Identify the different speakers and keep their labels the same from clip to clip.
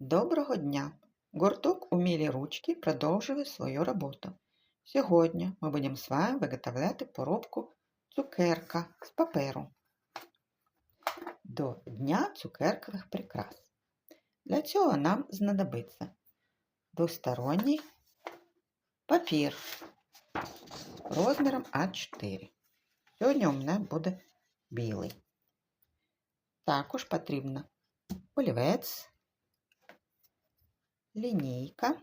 Speaker 1: Доброго дня! Гурток «Умілі ручки» продовжує свою роботу. Сьогодні ми будемо з вами виготовляти поробку цукерка з паперу до Дня цукеркових прикрас. Для цього нам знадобиться двосторонній папір розміром А4. Сьогодні у мене буде білий. Також потрібно олівець, лінійка,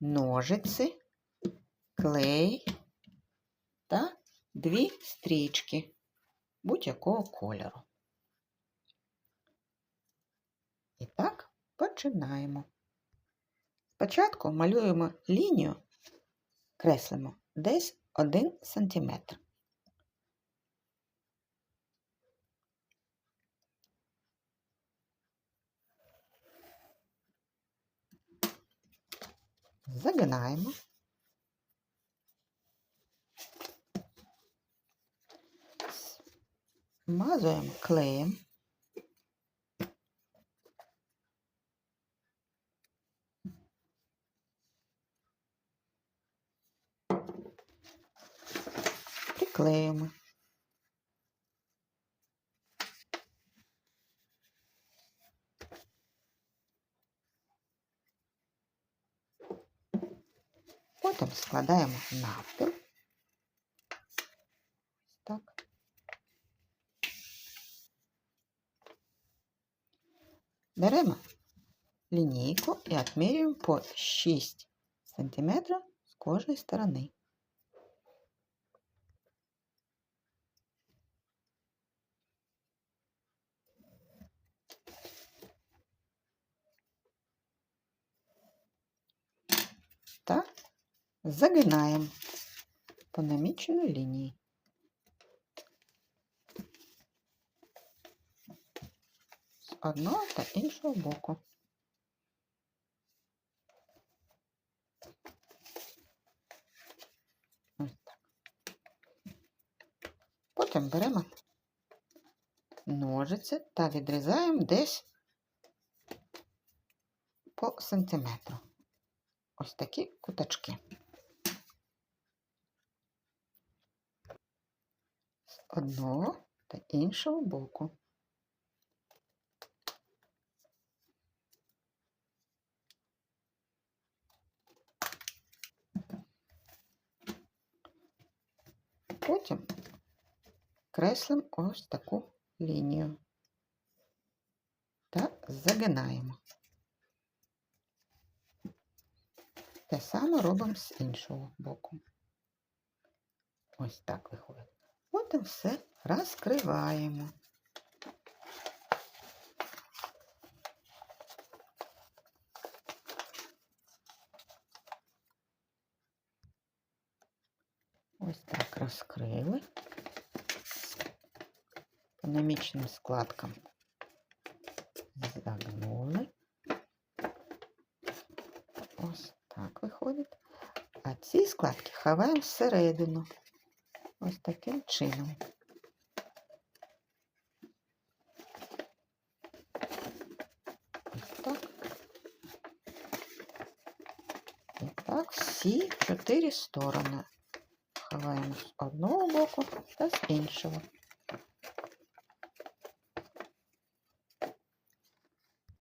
Speaker 1: ножиці, клей та дві стрічки будь-якого кольору. І так, починаємо. Спочатку малюємо лінію, креслимо десь 1 см. Загинаємо. Змазуємо клеєм. Приклеїмо. Потім складаємо навпіл. Так. Беремо лінійку і відмірюємо по 6 см з кожної сторони. та загинаємо по наміченій лінії. З одного та іншого боку. Потім беремо ножиці та відрізаємо десь по сантиметру ось такі куточки. Одного та іншого боку. Потім креслимо ось таку лінію та загинаємо. Те саме робимо з іншого боку. Ось так виходить. Потім все розкриваємо. Ось так розкрили по намічним складкам загнули. Ось так виходить. А ці складки ховаємо всередину. Ось таким чином. Так всі чотири сторони. Ховаємо з одного боку та з іншого.